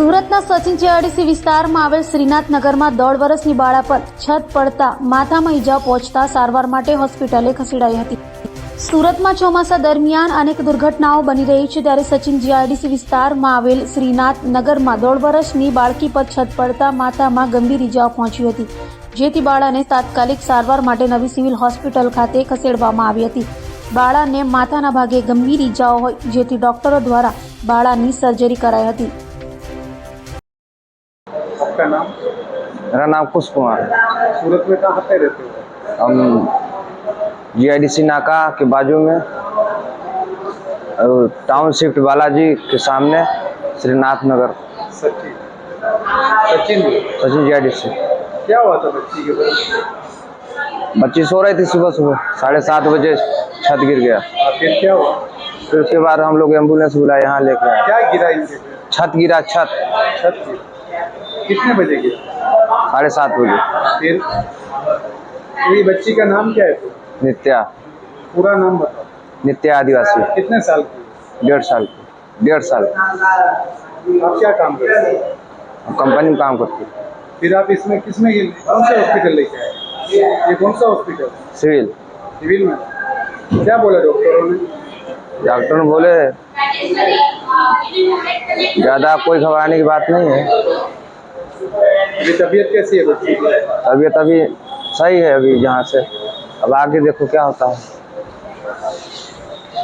સુરતના સચિન જીઆરડીસી વિસ્તારમાં આવેલ શ્રીનાથ નગરમાં દોઢ વર્ષની બાળા પર છત પડતા માથામાં ઈજા પહોંચતા સારવાર માટે હોસ્પિટલે ખસેડાઈ હતી. સુરતમાં ચોમાસા દરમિયાન અનેક દુર્ઘટનાઓ બની રહી છે ત્યારે સચિન જીઆરડીસી વિસ્તારમાં આવેલ શ્રીનાથ નગરમાં દોઢ વર્ષની બાળકી પર છત પડતા માથામાં ગંભીર ઈજાઓ પહોંચી હતી, જેથી બાળાને તાત્કાલિક સારવાર માટે નવી સિવિલ હોસ્પિટલ ખાતે ખસેડવામાં આવી હતી. બાળાને માથાના ભાગે ગંભીર ઈજાઓ હોય, જેથી ડોક્ટરો દ્વારા બાળાની સર્જરી કરાઈ હતી. आपका नाम? मेरा नाम कुश कुमार। है सूरत में कहाँ पे रहते हो? हम जीआईडीसी नाका के बाजू में टाउन शिफ्ट बालाजी के सामने श्रीनाथ नगर। सचिन। सचिन सचिन जीआईडीसी क्या हुआ था बच्ची के साथ बच्ची सो रही थी सुबह सुबह साढ़े सात बजे छत गिर गया। फिर क्या हुआ? फिर उसके बाद हम लोग एंबुलेंस बुलाए यहाँ लेके आए। क्या गिरा छत गिरा छत। छत गिरा। कितने बजे गिरा? साढ़े सात बजे। फिर? ये बच्ची का नाम क्या है? तो नित्या। पूरा नाम बताओ। नित्या आदिवासी। कितने साल की? डेढ़ साल की। डेढ़ साल आप क्या काम करते हो? कंपनी में काम करती है। फिर आप इसमें किसमें कौन सा हॉस्पिटल लेके आए? ये कौन सा हॉस्पिटल सिविल। सिविल में? क्या बोला डॉक्टरों ने? डॉक्टर ने बोले ज़्यादा कोई घबराने की बात नहीं है। अभी तबीयत कैसी है तबीयत अभी सही है अभी यहाँ से। अब आगे देखो क्या होता है।